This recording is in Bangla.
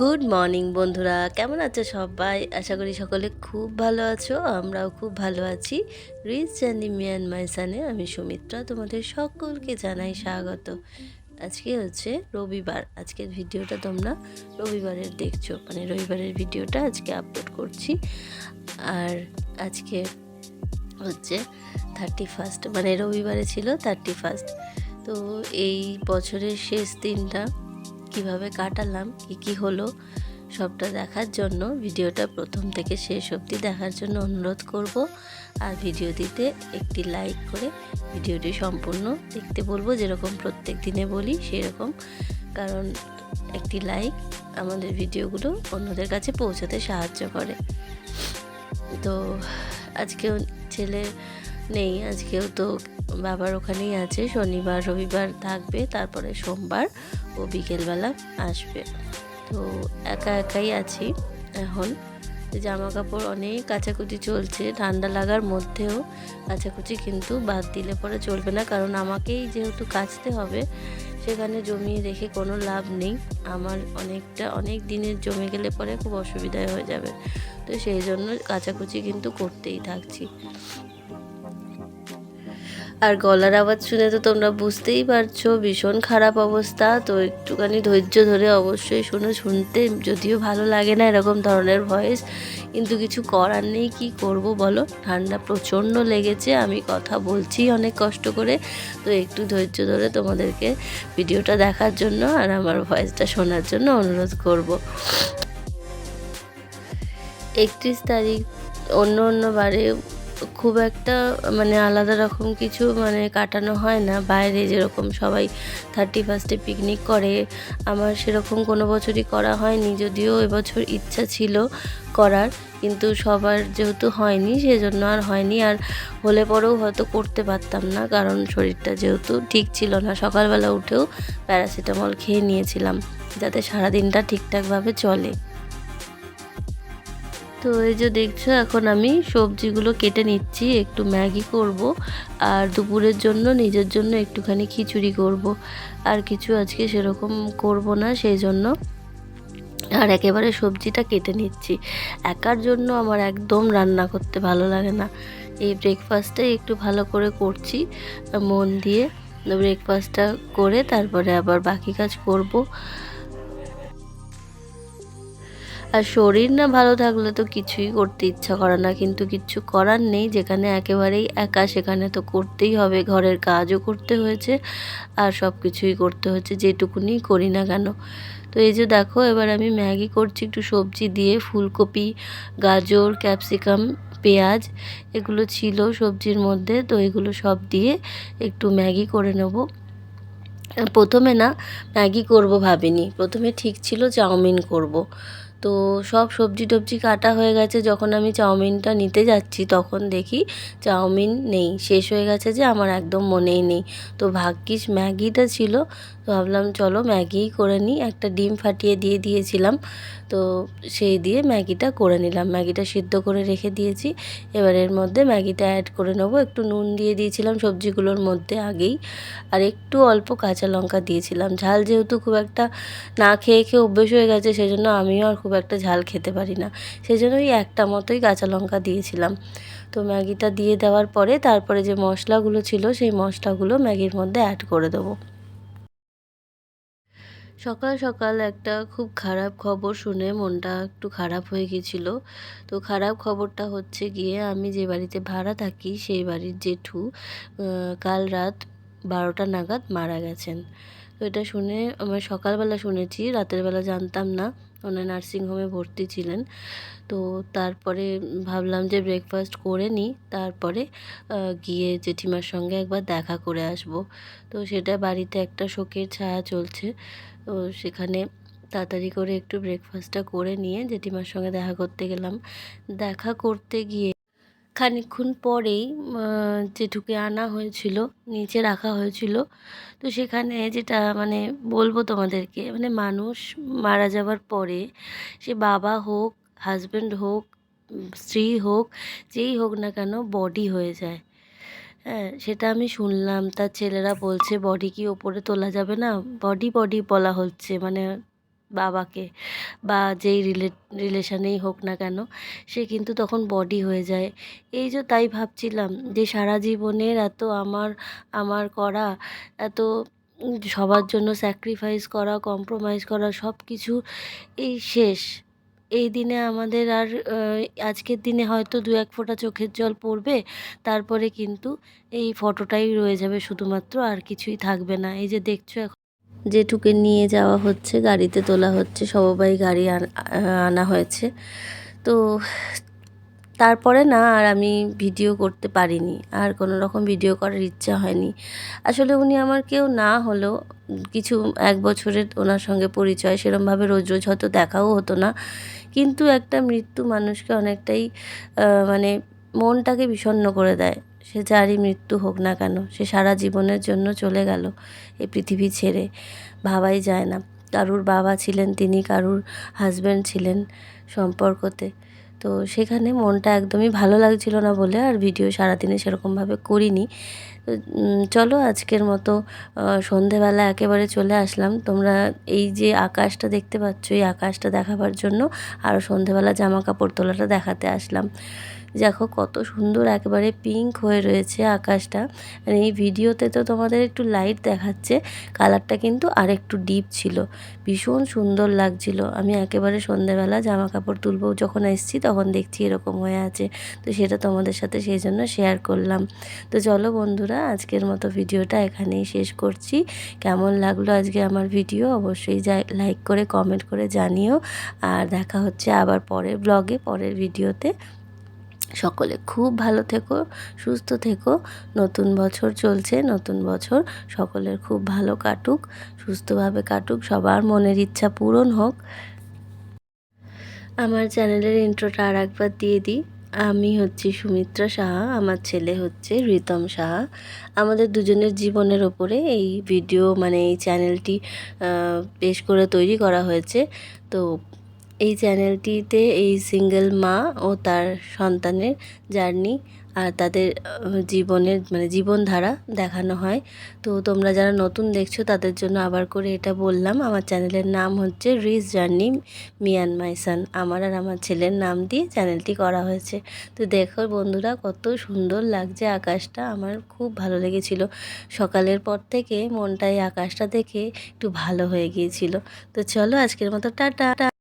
গুড মর্নিং বন্ধুরা, কেমন আছো সবাই? আশা করি সকলে খুব ভালো আছো, আমরাও খুব ভালো আছি। রিচ জার্নি মিয়ান মাইসানে আমি সুমিত্রা, তোমাদের সকলকে জানাই স্বাগত। আজকে হচ্ছে রবিবার, আজকের ভিডিওটা তোমরা রবিবারের দেখছ মানে রবিবারের ভিডিওটা আজকে আপলোড করছি। আর আজকে হচ্ছে থার্টি ফার্স্ট মানে রবিবারে ছিল থার্টি ফার্স্ট তো এই বছরের শেষ দিনটা কীভাবে কাটালাম, কি কি হলো, সবটা দেখার জন্য ভিডিওটা প্রথম থেকে শেষ অবধি দেখার জন্য অনুরোধ করব। আর ভিডিও দিতে একটি লাইক করে ভিডিওটি সম্পূর্ণ দেখতে বলব, যেরকম প্রত্যেক দিনে বলি সেরকম। কারণ একটি লাইক আমাদের ভিডিওগুলো অন্যদের কাছে পৌঁছাতে সাহায্য করে। তো আজকে ছেলে নেই, আজকেও তো বাবার ওখানেই আছে, শনিবার, রবিবার থাকবে, তারপরে সোমবার ও বিকেলবেলা আসবে। তো একা একাই আছি এখন। জামা কাপড় অনেক কাচাকুচি চলছে, ঠান্ডা লাগার মধ্যেও কাচাকুচি কিন্তু বাদ দিলে পরে চলবে না, কারণ আমাকেই যেহেতু কাচতে হবে, সেখানে জমিয়ে রেখে কোনো লাভ নেই। আমার অনেকটা, অনেক দিনের জমে গেলে পরে খুব অসুবিধায় হয়ে যাবে। তো সেই জন্য কাচাকুচি কিন্তু করতেই থাকছি। আর গলার আওয়াজ শুনে তো তোমরা বুঝতেই পারছ, ভীষণ খারাপ অবস্থা। তো একটুখানি ধৈর্য ধরে অবশ্যই শুনে, শুনতে যদিও ভালো লাগে না এরকম ধরনের ভয়েস কিন্তু কিছু করার নেই, কি করব বলো? ঠান্ডা প্রচণ্ড লেগেছে, আমি কথা বলছি অনেক কষ্ট করে। তো একটু ধৈর্য ধরে তোমাদেরকে ভিডিওটা দেখার জন্য আর আমার ভয়েসটা শোনার জন্য অনুরোধ করব। একত্রিশ তারিখ, অন্য অন্য বারে খুব একটা মানে আলাদা রকম কিছু মানে কাটানো হয় না। বাইরে যেরকম সবাই থার্টি ফার্স্টে পিকনিক করে, আমার সেরকম কোনো বছরই করা হয়নি। যদিও এবছর ইচ্ছা ছিল করার, কিন্তু সবার যেহেতু হয়নি, সেজন্য আর হয়নি। আর হলে পরেও হয়তো করতে পারতাম না, কারণ শরীরটা যেহেতু ঠিক ছিল না। সকালবেলা উঠেও প্যারাসিটামল খেয়ে নিয়েছিলাম, যাতে সারাদিনটা ঠিকঠাকভাবে চলে। তো এই যে দেখছ, এখন আমি সবজিগুলো কেটে নিচ্ছি, একটু ম্যাগি করব আর দুপুরের জন্য, নিজের জন্য একটুখানি খিচুড়ি করব। আর কিছু আজকে সেরকম করব না, সেই জন্য। আর একেবারে সবজিটা কেটে নিচ্ছি। একার জন্য আমার একদম রান্না করতে ভালো লাগে না। এই ব্রেকফাস্টটাই একটু ভালো করে করছি, মন দিয়ে। ব্রেকফাস্টটা করে তারপরে আবার বাকি কাজ করব। আর শরীর না ভালো থাকলে তো কিছুই করতে ইচ্ছা করে না। কিন্তু কিছু করার নেই, যেখানে একেবারেই একা, সেখানে তো করতেই হবে। ঘরের কাজও করতে হয়েছে আর সব কিছুই করতে হচ্ছে, যেটুকুনি করি না কেন। তো এই যে দেখো, এবার আমি ম্যাগি করছি, একটু সবজি দিয়ে, ফুলকপি, গাজর, ক্যাপসিকাম, পেঁয়াজ, এগুলো ছিল সবজির মধ্যে। তো এগুলো সব দিয়ে একটু ম্যাগি করে নেব। প্রথমে না ম্যাগি করব ভাবিনি। প্রথমে ঠিক ছিল চাউমিন করব। তো সব সবজি টবজি কাটা হয়ে গেছে। যখন আমি চাউমিনটা নিতে যাচ্ছি, তখন দেখি চাউমিন নেই। শেষ হয়ে গেছে যে আমার একদম মনেই নেই। তো ভাগ্যিস ম্যাগিটা ছিল। তো ভাবলাম, চলো ম্যাগিই করে নিই। একটা ডিম ফাটিয়ে দিয়ে দিয়েছিলাম। তো সেই দিয়ে ম্যাগিটা করে নিলাম। ম্যাগিটা সিদ্ধ করে রেখে দিয়েছি। এবার এর মধ্যে ম্যাগিটা অ্যাড করে নেব। একটু নুন দিয়ে দিয়েছিলাম সবজিগুলোর মধ্যে আগেই। আর একটু অল্প কাঁচা লঙ্কা দিয়েছিলাম। ঝাল যেহেতু খুব একটা না খেয়ে খেয়ে অভ্যেস হয়ে গেছে, সেজন্য আমিও আর খুব একটা ঝাল খেতে পারি না। সেই জন্য ওই একটা মতোই কাঁচা লঙ্কা দিয়েছিলাম। তো ম্যাগিটা দিয়ে দেওয়ার পরে তারপরে যে মশলাগুলো ছিল, সেই মশলাগুলো ম্যাগির মধ্যে অ্যাড করে দেবো। সকাল সকাল একটা খুব খারাপ খবর শুনে মনটা একটু খারাপ হয়ে গিয়েছিল তো খারাপ খবরটা হচ্ছে গিয়ে আমি যে বাড়িতে ভাড়া থাকি সেই বাড়ির জেঠু কাল রাত বারোটা নাগাদ মারা গেছেন। তো এটা শুনে আমার সকালবেলা শুনেছি, রাতের বেলা জানতাম না। ওনার নার্সিংহোমে ভর্তি ছিলেন। তো তারপরে ভাবলাম যে ব্রেকফাস্ট করে নিই তারপরে গিয়ে জেঠিমার সঙ্গে একবার দেখা করে আসব। তো সেটা বাড়িতে একটা শোকের ছায়া চলছে। তো সেখানে তাড়াতাড়ি করে একটু ব্রেকফাস্টটা করে নিয়ে জেঠিমার সঙ্গে দেখা করতে গেলাম। দেখা করতে গিয়ে খানিক্ষণ পরেই জেঠুকে আনা হয়েছিল, নিচে রাখা হয়েছিল। তো সেখানে যেটা মানে বলব তোমাদেরকে মানে মানুষ মারা যাওয়ার পরে সে বাবা হোক হাজব্যান্ড হোক, স্ত্রী হোক, যেই হোক না কেন বডি হয়ে যায়। হ্যাঁ সেটা আমি শুনলাম। তার ছেলেরা বলছে বডি কি ওপরে তোলা যাবে না? বডি বডি বলা হচ্ছে মানে বাবাকে বা যেই রিলে, রিলেশানেই হোক না কেন, সে কিন্তু তখন বডি হয়ে যায়। এই যে তাই ভাবছিলাম যে সারা জীবনের এত আমার আমার করা, এত সবার জন্য স্যাক্রিফাইস করা কম্প্রোমাইজ করা সব কিছু এই শেষ। এই দিনে আমাদের আর আজকের দিনে হয়তো দু এক ফোঁটা চোখের জল পড়বে, তারপরে কিন্তু এই ফটোটাই রয়ে যাবে শুধুমাত্র আর কিছুই থাকবে না। এই যে দেখছ এখন যেটুকে নিয়ে যাওয়া হচ্ছে, গাড়িতে তোলা হচ্ছে, সবাই গাড়ি আন- আনা হয়েছে। তো তারপরে না আর আমি ভিডিও করতে পারিনি, আর কোনো রকম ভিডিও করার ইচ্ছা হয়নি। আসলে উনি আমার কেউ না হলেও কিছু এক বছরের ওনার সঙ্গে পরিচয়, সেরমভাবে রোজ রোজ হয়তো দেখাও হতো না। কিন্তু একটা মৃত্যু মানুষকে অনেকটাই মানে মনটাকে বিষণ্ণ করে দেয়। সে যারই মৃত্যু হোক না কেন, সে সারা জীবনের জন্য চলে গেল এই পৃথিবী ছেড়ে, ভাবাই যায় না। কারুর বাবা ছিলেন তিনি, কারুর হাজব্যান্ড ছিলেন সম্পর্কতে। তো সেখানে মনটা একদমই ভালো লাগছিল না বলে আর ভিডিও সারাদিনে সেরকমভাবে করিনি। তো চলো আজকের মতো সন্ধেবেলা একেবারে চলে আসলাম। তোমরা এই যে আকাশটা দেখতে পাচ্ছ, এই আকাশটা দেখাবার জন্য আরও সন্ধেবেলা জামা কাপড় তোলাটা দেখাতে আসলাম। দেখো কত সুন্দর একেবারে পিঙ্ক হয়ে রয়েছে আকাশটা। আর এই ভিডিওতে তো তোমাদের একটু লাইট দেখাচ্ছে কালারটা কিন্তু আর একটু ডিপ ছিল। ভীষণ সুন্দর লাগছিল। আমি একেবারে সন্ধেবেলা জামা কাপড় তুলবো যখন এসেছি তখন দেখছি এরকম হয়ে আছে। তো সেটা তোমাদের সাথে সেই জন্য শেয়ার করলাম। তো চলো বন্ধুরা, আজকের মতো ভিডিওটা এখানেই শেষ করছি। কেমন লাগল আজকে আমার ভিডিও অবশ্যই যাই লাইক করে কমেন্ট করে জানিও। আর দেখা হচ্ছে আবার পরের ব্লগে পরের ভিডিওতে। সকলে খুব ভালো থেকো, সুস্থ থেকো। নতুন বছর চলছে, নতুন বছর সকলের খুব ভালো কাটুক, সুস্থভাবে কাটুক, সবার মনের ইচ্ছা পূরণ হোক। আমার চ্যানেলের ইন্ট্রোটা আর একবার দিয়ে দিই। আমি হচ্ছি সুমিত্রা সাহা, আমার ছেলে হচ্ছে রিতম সাহা। আমাদের দুজনের জীবনের ওপরে এই ভিডিও মানে এই চ্যানেলটি বেশ করে তৈরি করা হয়েছে। তো এই চ্যানেলটিতে এই সিঙ্গেল মা ও তার সন্তানের জার্নি আর তাদের জীবনের মানে জীবনধারা দেখানো হয়। তো তোমরা যারা নতুন দেখছ, তাদের জন্য আবার করে এটা বললাম। আমার চ্যানেলের নাম হচ্ছে রিস জার্নি মিয়ান মাইসান আমার আর আমার ছেলের নাম দিয়ে চ্যানেলটি করা হয়েছে। তো দেখো বন্ধুরা, কত সুন্দর লাগছে আকাশটা। আমার খুব ভালো লেগেছিল। সকালের পর থেকে মনটা এই আকাশটা দেখে একটু ভালো হয়ে গিয়েছিল। তো চলো আজকের মতো টাটা।